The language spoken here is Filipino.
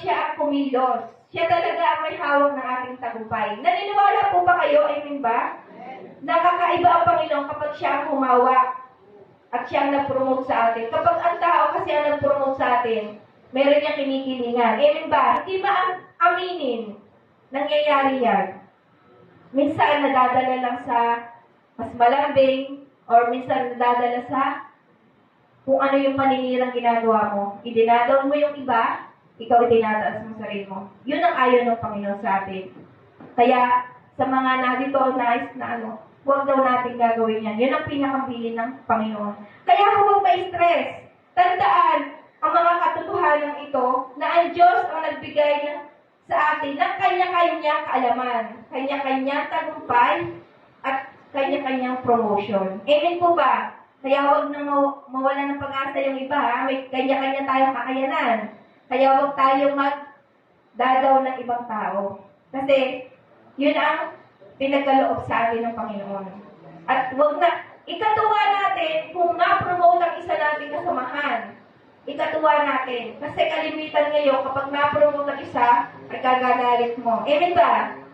Siya ang kumilos. Siya talaga ang may hawak ng ating tagumpay. Naniniwala po ba kayo? Amen ba? Nakakaiba ang Panginoon kapag siya ang humawak at siya ang nag-promote sa atin. Kapag ang tao kasi ang nag-promote sa atin, meron niyang kinikilingan. Amen ba? Hindi ba ang aminin? Nangyayari yan. Minsan nadadala lang sa mas malambing or minsan nadadala sa kung ano yung paninirang ginagawa mo. Idinadaw mo yung iba, ikaw itinataas mo sarili mo. Yun ang ayaw ng Panginoon sa atin. Kaya sa mga narito nais na ano, huwag daw natin gagawin yan. Yun ang pinakambili ng Panginoon. Kaya huwag ma-stress. Tandaan, ang mga katotohanan ito na ang Diyos ang nagbigay ng, sa atin ng kanya-kanyang kaalaman, kanya-kanyang tagumpay, at kanya-kanyang promotion. Amen po ba? Kaya huwag na maw- mawala ng pag-asa yung iba, ha? May kanya-kanya tayong kakayanan. Kaya huwag tayong magdadaw ng ibang tao. Kasi, yun ang pinagkaloob sa atin ng Panginoon. At huwag na, ikatuwa natin kung na-promote ang isa nating kasamahan. Ikatuwa natin. Kasi kalimitan ngayon, kapag na-promote ang isa, ay kagagalit mo. Amen ba?